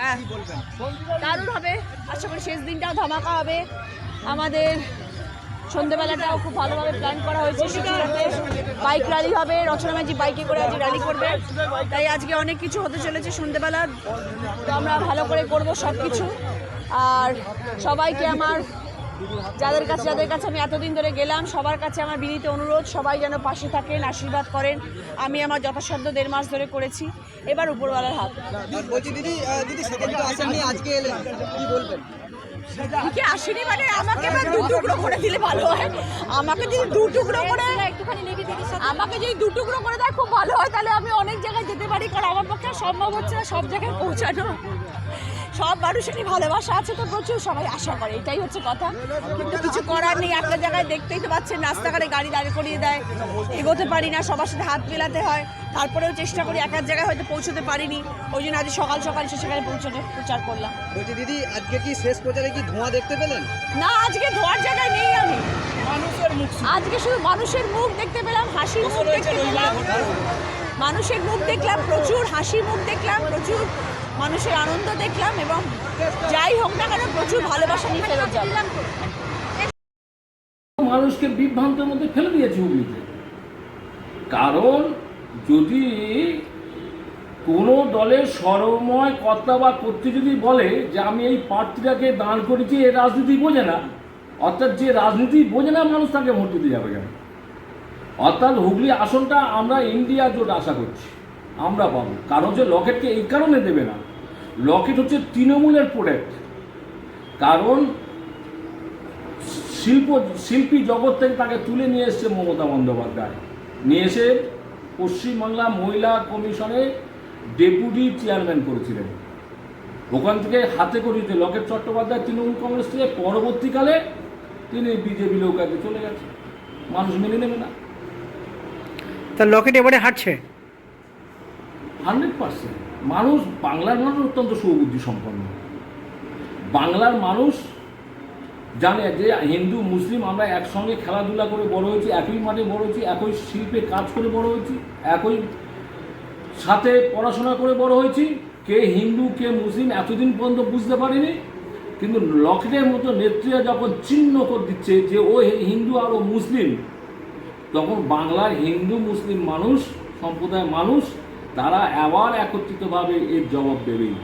হ্যাঁ দারুণ হবে। আশা করি শেষ দিনটাও ধামাকা হবে। আমাদের সন্ধ্যেবেলাটাও খুব ভালোভাবে প্ল্যান করা হয়েছে। বাইক র্যালি হবে। রচনা মাঝি বাইকে করে আজ র্যালি করবে। তাই আজকে অনেক কিছু হতে চলেছে সন্ধ্যেবেলা তো আমরা ভালো করে করব সব কিছু আর সবাইকে আমার যাদের কাছে যাদের কাছে আমি এতদিন ধরে গেলাম সবার কাছে আমার বিনীত অনুরোধ সবাই যেন পাশে থাকেন আশীর্বাদ করেন। আমি আমার যথাসাধ্য দেড় মাস ধরে করেছি। এবার উপরওয়ালার হাত। বলছি দিদি দিদি আসেননি আজকে এলেন কি বলবেন? কি আসেনি মানে আমাকে এবার দু টুকরো করে দিলে ভালো হয়। আমাকে যদি দু টুকরো করে একটুখানি নেবি দিদির আমাকে যদি দু টুকরো করে দেয় খুব ভালো হয়। তাহলে আমি অনেক জায়গায় যেতে পারি কারণ আমার পক্ষে সম্ভব হচ্ছে না সব জায়গায় পৌঁছানো। সব মানুষেরই ভালোবাসা আছে তো প্রচুর সবাই আশা করে এটাই হচ্ছে কথা। কিন্তু কিছু করার নেই একটা জায়গায় দেখতেই তো পাচ্ছেন রাস্তাঘাটে গাড়ি দাঁড় করিয়ে দেয় এগোতে পারি না সবার সাথে হাত মেলাতে হয় তারপরেও চেষ্টা করি এক এক জায়গায় হয়তো পৌঁছতে পারিনি ওই জন্য আজ সকাল সকাল এসে সেখানে পৌঁছতে প্রচার করলাম। বলছি দিদি আজকে কি শেষ প্রচারে কি ধোঁয়া দেখতে পেলেন? না আজকে ধোঁয়ার জায়গায় নেই আমি। আজকে শুধু মানুষের মুখ দেখতে পেলাম হাসি মুখ দেখতে পেলাম। মানুষের মুখ দেখলাম প্রচুর হাসি মুখ দেখলাম প্রচুর মানুষের আনন্দ দেখলাম এবং যাই হোক না কেন প্রচুর ভালোবাসা নিয়ে ফেরত মানুষকে বিভ্রান্তের মধ্যে ফেলে দিয়েছে হুগলিতে কারণ যদি কোনো দলের সরময় কর্তা বা কর্তৃ যদি বলে যে আমি এই প্রার্থীটাকে দান করেছি এ রাজনীতি বোঝে না, অর্থাৎ যে রাজনীতি বোঝে না, মানুষ তাকে ভোট দিতে যাবে কেন? অর্থাৎ হুগলি আসনটা আমরা ইন্ডিয়া জোট আশা করছি, আমরা পাবো। কারণ যে লকেটকে এই কারণে দেবে না। লকেট হচ্ছে তৃণমূলের প্রোডাক্ট কারণ শিল্প শিল্পী জগৎ থেকে তাকে তুলে নিয়ে এসছে মমতা বন্দ্যোপাধ্যায়। নিয়ে এসে পশ্চিমবাংলা মহিলা কমিশনে ডেপুটি চেয়ারম্যান করেছিলেন। ওখান থেকে হাতে করিতে লকেট চট্টোপাধ্যায় তৃণমূল কংগ্রেস থেকে পরবর্তীকালে তিনি বিজেপি লোকাকে চলে গেছে। মানুষ মেনে নেবে না। তা লকেট এবারে হাঁটছে? হান্ড্রেড পার্সেন্ট মানুষ, বাংলার মানুষ অত্যন্ত সুবুদ্ধি সম্পন্ন। বাংলার মানুষ জানে যে হিন্দু, মুসলিম আমরা একসঙ্গে খেলাধুলা করে বড় হয়েছি, একই মাঠে বড় হয়েছি, একই শিল্পে কাজ করে বড় হয়েছি, একই সাথে পড়াশোনা করে বড় হয়েছি। কে হিন্দু, কে মুসলিম এতদিন পর্যন্ত বুঝতে পারিনি, কিন্তু লকেটের মতো নেত্রীরা যখন চিহ্ন করে দিচ্ছে যে ও হিন্দু আর ও মুসলিম, তখন বাংলার হিন্দু, মুসলিম মানুষ, সম্প্রদায়ের মানুষ তারা আবার একত্রিতভাবে এর জবাব দেবেই